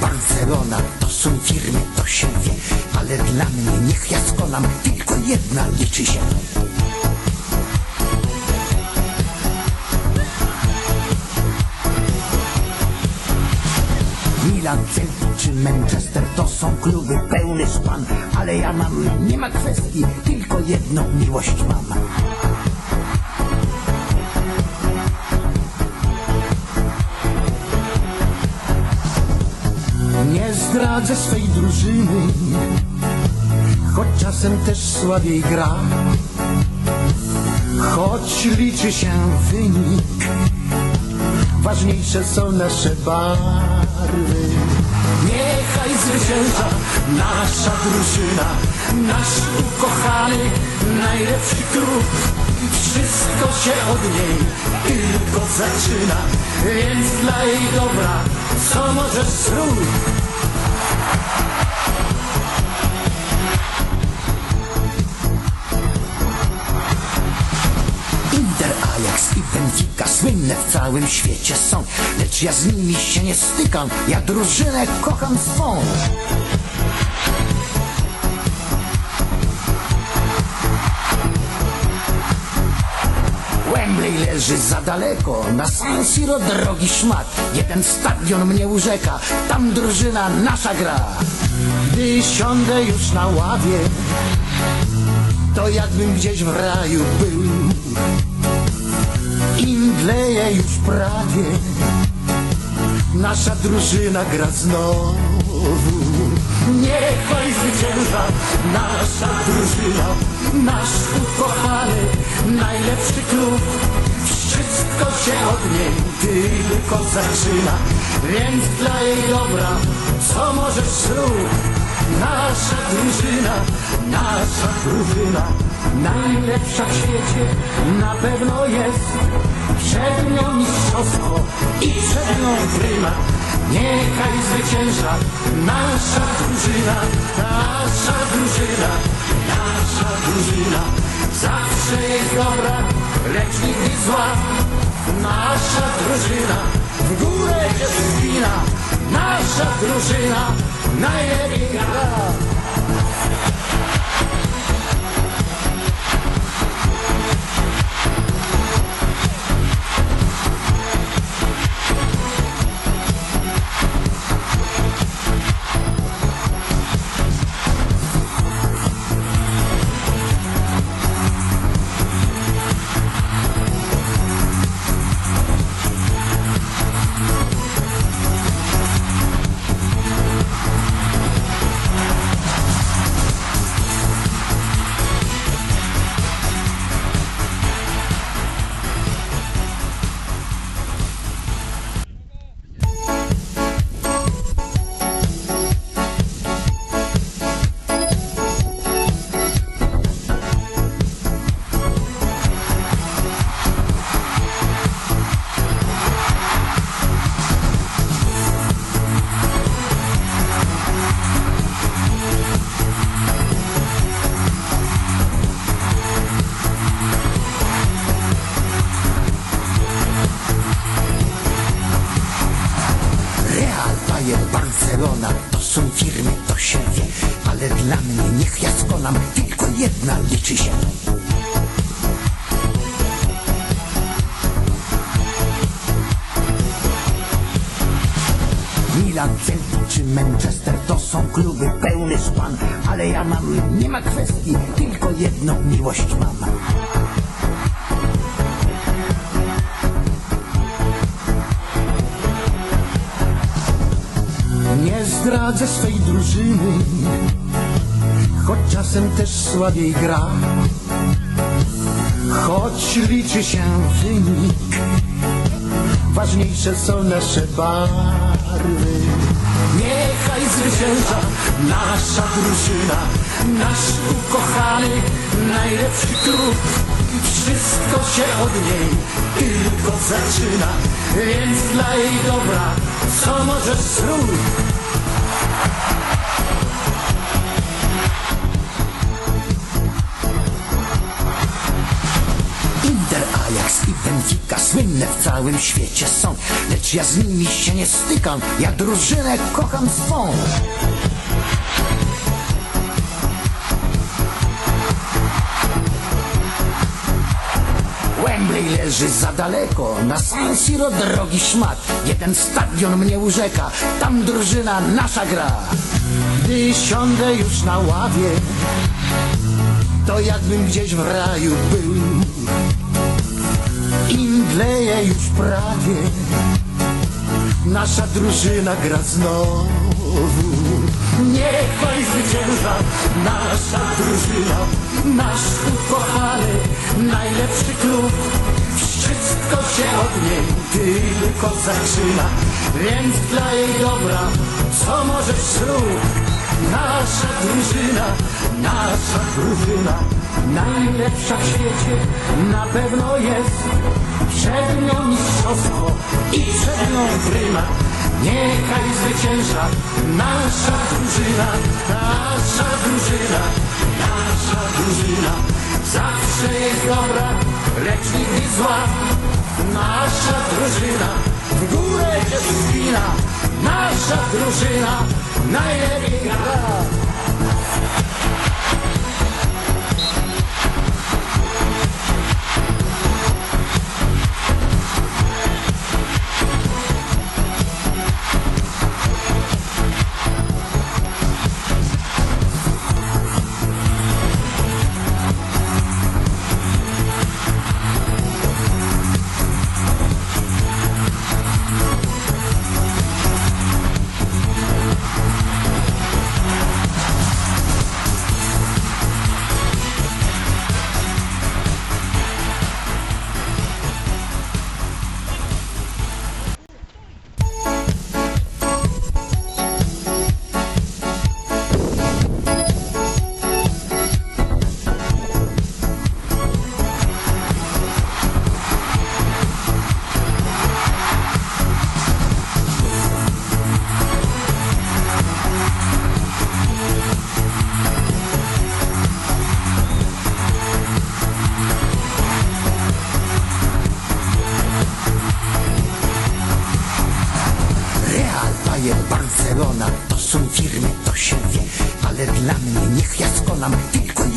Barcelona To są firmy, to się wie Ale dla mnie niech ja skonam Tylko jedna liczy się. Milan, Chelsea czy Manchester to są kluby pełny szpan Ale ja mam, nie ma kwestii Tylko jedną miłość mam zdradzę swej drużyny Choć czasem też słabiej gra. Choć liczy się wynik Ważniejsze są nasze barwy. Niechaj zwycięża nasza drużyna Nasz ukochany, najlepszy klub. Wszystko się od niej tylko zaczyna Więc dla jej dobra, co możesz zrób słynne w całym świecie są. Lecz ja z nimi się nie stykam, ja drużynę kocham swą. Wembley leży za daleko, na San Siro drogi szmat. Jeden stadion mnie urzeka, tam drużyna nasza gra. Gdy siądę już na ławie to jakbym gdzieś w raju był mdleje już prawie. Nasza drużyna gra znowu. Niechaj zwycięża. Nasza drużyna Nasz ukochany, najlepszy klub. Wszystko się od niej tylko zaczyna. Więc dla jej dobra, co możesz zrób Nasza drużyna, nasza drużyna. Najlepsza w świecie na pewno jest Przed nią mistrzostwo i przed nią pryma Niechaj zwycięża nasza drużyna Nasza drużyna, nasza drużyna. Zawsze jest dobra, lecz nigdy zła. Nasza drużyna w górę się wspina Nasza drużyna najlepiej gra Milan, czy Manchester To są kluby pełny szpan Ale ja mam, nie ma kwestii Tylko jedną miłość mam. Nie zdradzę swej drużyny Choć czasem też słabiej gra. Choć liczy się wynik Ważniejsze są nasze barwy Zwycięża. Nasza drużyna Nasz ukochany, najlepszy klub. Wszystko się od niej tylko zaczyna Więc dla jej dobra, co możesz zrób Benfica słynne w całym świecie są Lecz ja z nimi się nie stykam, ja drużynę kocham swą Wembley leży za daleko, na San Siro drogi szmat. Jeden stadion mnie urzeka, tam drużyna nasza gra. Gdy siądę już na ławie, to jakbym gdzieś w raju był. I mdleje już prawie, nasza drużyna gra znowu. Niechaj zwycięża nasza drużyna, nasz ukochany, najlepszy klub. Wszystko się od niej tylko zaczyna, więc dla jej dobra, co możesz zrób. Nasza drużyna, nasza drużyna, najlepsza w świecie na pewno jest. Przed nią mistrzostwo i przed nią prymat. Niechaj zwycięża nasza drużyna, nasza drużyna, nasza drużyna. Zawsze jest dobra, lecz nigdy zła. Nasza drużyna w górę się wspina. Nasza drużyna najlepiej gra.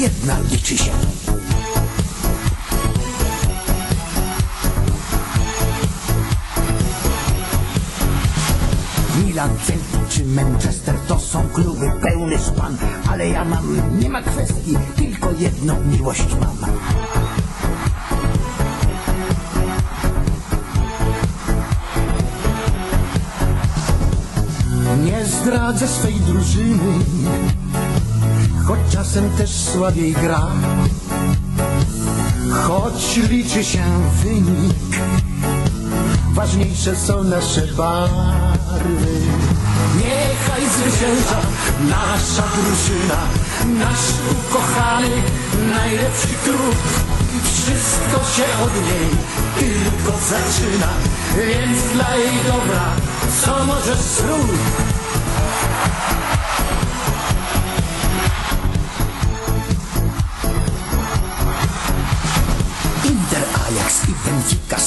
Jedna liczy się. Milan, Chelsea czy Manchester to są kluby pełny szpan, ale ja mam, nie ma kwestii, tylko jedną miłość mam. Nie zdradzę swej drużyny, choć czasem też słabiej gra. Choć liczy się wynik, ważniejsze są nasze barwy. Niechaj zwycięża nasza drużyna, nasz ukochany, najlepszy klub. Wszystko się od niej tylko zaczyna, więc dla jej dobra, co możesz zrób.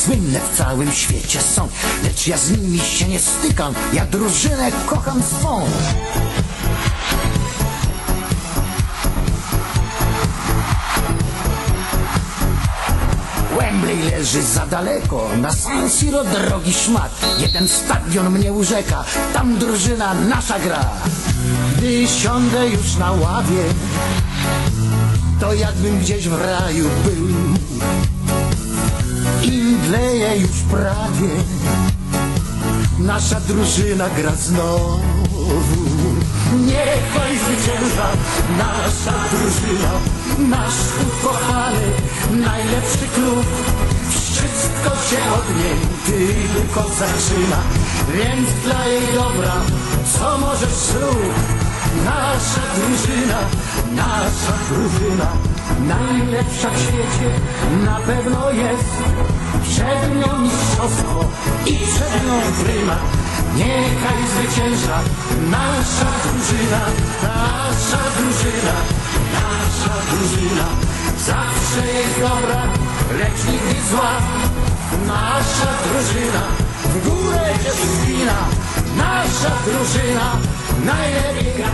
Słynne w całym świecie są Lecz ja z nimi się nie stykam, ja drużynę kocham swą. Wembley leży za daleko, na San Siro drogi szmat. Jeden stadion mnie urzeka, tam drużyna nasza gra. Gdy siądę już na ławie to jakbym gdzieś w raju był mdleje już prawie. Nasza drużyna gra znowu. Niechaj zwycięża nasza drużyna Nasz ukochany, najlepszy klub. Wszystko się od niej tylko zaczyna. Więc dla jej dobra, co możesz zrób Nasza drużyna, nasza drużyna Najlepsza w świecie na pewno jest Przed nią mistrzostwo i przed nią prymat Niechaj zwycięża nasza drużyna Nasza drużyna, nasza drużyna zawsze jest dobra, lecz nigdy zła. Nasza drużyna w górę się wspina, nasza drużyna najlepiej gra.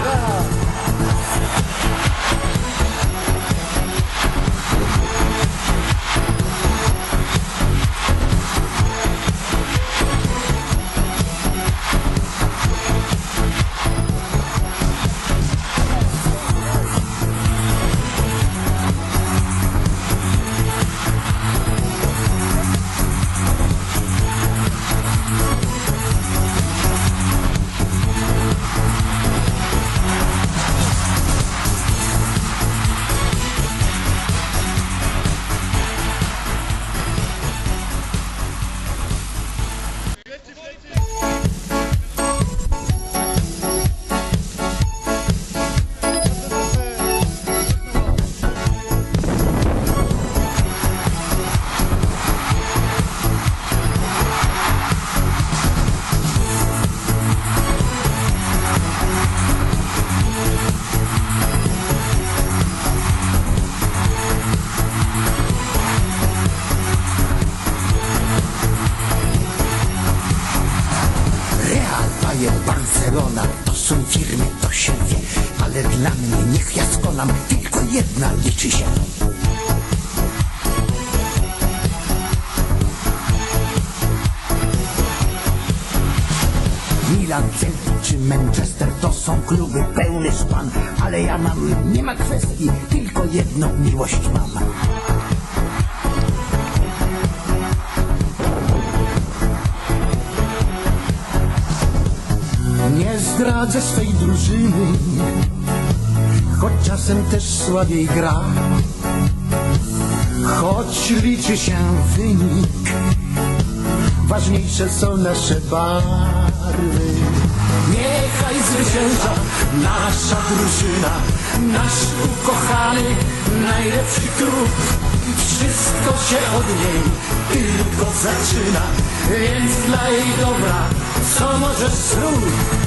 Są firmy, to się wie, ale dla mnie niech ja skonam, tylko jedna liczy się. Milan, Chelsea czy Manchester to są kluby pełny szpan, ale ja mam, nie ma kwestii, tylko jedną miłość mam. Zdradzę swej drużyny, choć czasem też słabiej gra. Choć liczy się wynik, ważniejsze są nasze barwy. Niechaj zwycięża nasza drużyna, nasz ukochany, najlepszy klub. Wszystko się od niej tylko zaczyna, więc dla jej dobra, co możesz zrób?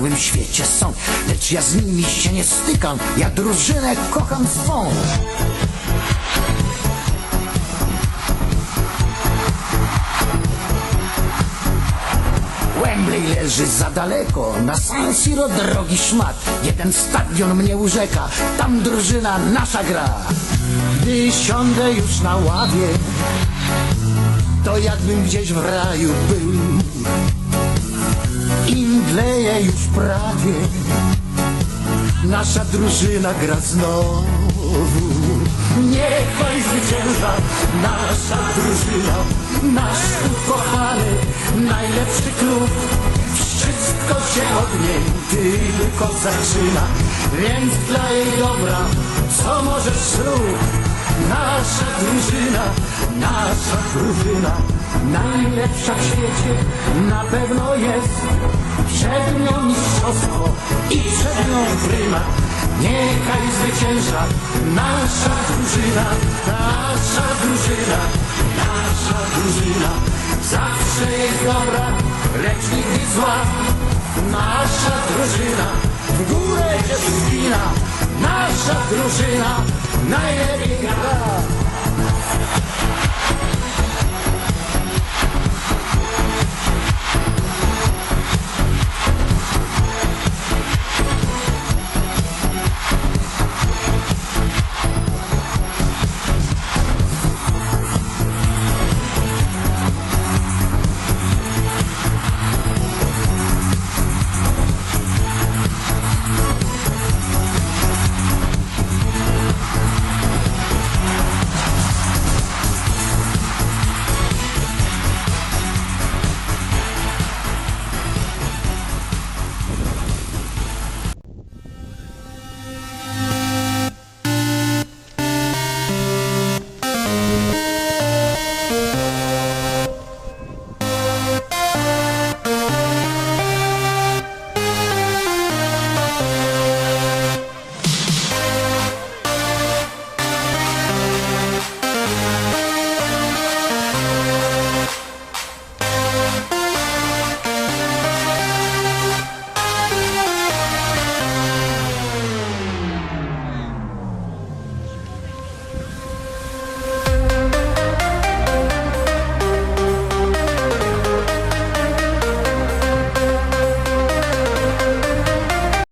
Całym świecie są Lecz ja z nimi się nie stykam, ja drużynę kocham swą. Wembley leży za daleko, na San Siro drogi szmat. Jeden stadion mnie urzeka, tam drużyna nasza gra. Gdy siądę już na ławie to jakbym gdzieś w raju był mdleje już prawie. Nasza drużyna gra znowu. Niechaj zwycięża. Nasza drużyna Nasz ukochany, najlepszy klub. Wszystko się od niej tylko zaczyna. Więc dla jej dobra, co możesz zrób Nasza drużyna, nasza drużyna Najlepsza w świecie na pewno jest. Przed nią mistrzostwo i przed nią prymat Niechaj zwycięża nasza drużyna Nasza drużyna, nasza drużyna. Zawsze jest dobra, lecz nigdy zła. Nasza drużyna w górę się wspina Nasza drużyna najlepiej gra